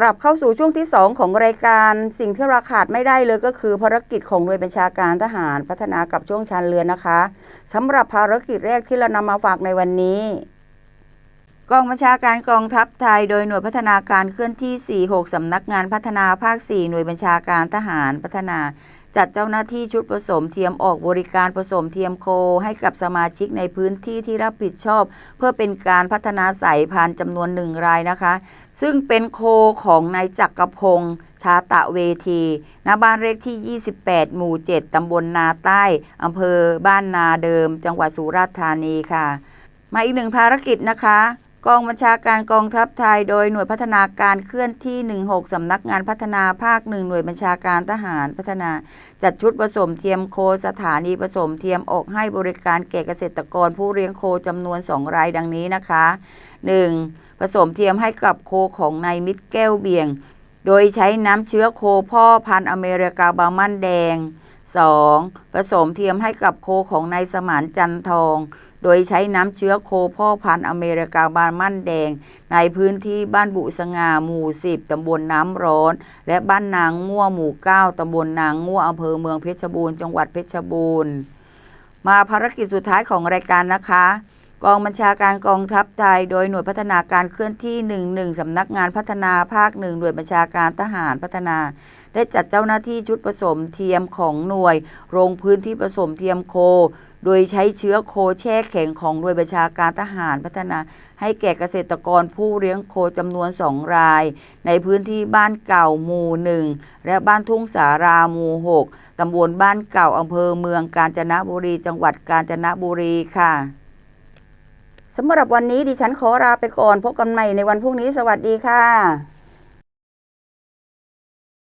กลับเข้าสู่ช่วงที่ 2 ของรายการสิ่งที่เราขาดไม่ได้เลยก็คือภารกิจของหน่วยบัญชาการทหารพัฒนากับช่วงชันเรือนนะคะสำหรับภารกิจแรกที่เรานำมาฝากในวันนี้ กองบัญชาการกองทัพไทย โดยหน่วยพัฒนาการเคลื่อนที่ 46 สำนักงานพัฒนาภาค 4 หน่วยบัญชาการทหารพัฒนา จัดเจ้าหน้าที่ชุดผสมเทียมออกบริการผสมเทียมโค ให้กับสมาชิกในพื้นที่ที่รับผิดชอบ เพื่อเป็นการพัฒนาสายพันธุ์จำนวนหนึ่งรายนะคะ ซึ่งเป็นโคของนายจักรพงศ์ชาตะเวทีณบ้านเลขที่ 28 หมู่ 7 ตำบลนาใต้อำเภอบ้านนาเดิม จังหวัดสุราษฎร์ธานีค่ะ มาอีกหนึ่งภารกิจนะคะ กองบัญชาการกองทัพไทย โดยหน่วยพัฒนาการเคลื่อนที่ 16 สำนักงานพัฒนาภาคหนึ่งหน่วยบัญชาการทหารพัฒนา จัดชุดผสมเทียมโคสถานีผสมเทียมออกให้บริการแก่เกษตรกรผู้เลี้ยงโคจำนวน 2 รายดังนี้นะคะ 1. ผสมเทียมให้กับโคของนายมิตรแก้วเบี่ยง โดยใช้น้ำเชื้อโคพ่อพันธุ์อเมริกาบามันแดง 2. ผสมเทียมให้กับโคของนายสมานจันทอง โดยใช้น้ำเชื้อโคพ่อพันธุ์อเมริกาบานมั่นแดง ในพื้นที่บ้านบุสงาหมู่ 10 ตำบลน้ำร้อน และบ้านนางง่วหมู่ 9 ตำบลนางง่วอำเภอเมืองเพชรบูรณ์จังหวัดเพชรบูรณ์ มาภารกิจสุดท้ายของรายการนะคะ กองบัญชาการกองทัพไทย โดยหน่วยพัฒนาการเคลื่อนที่ 11 สำนักงานพัฒนาภาคหนึ่งหน่วยบัญชาการทหารพัฒนา ได้จัดเจ้าหน้าที่ชุดผสมเทียมของหน่วยลงพื้นที่ผสมเทียมโค โดยใช้เชื้อโคแช่แข็งของหน่วยบัญชาการทหารพัฒนา ให้แก่เกษตรกรผู้เลี้ยงโคจำนวนสองราย ในพื้นที่บ้านเก่าหมู่หนึ่งและบ้านทุ่งสาราหมู่หกตำบลบ้านเก่าอำเภอเมืองกาญจนบุรี จังหวัดกาญจนบุรีค่ะ สำหรับวันนี้ดิฉันขอลาไปก่อนพบกันใหม่ในวันพรุ่งนี้สวัสดีค่ะ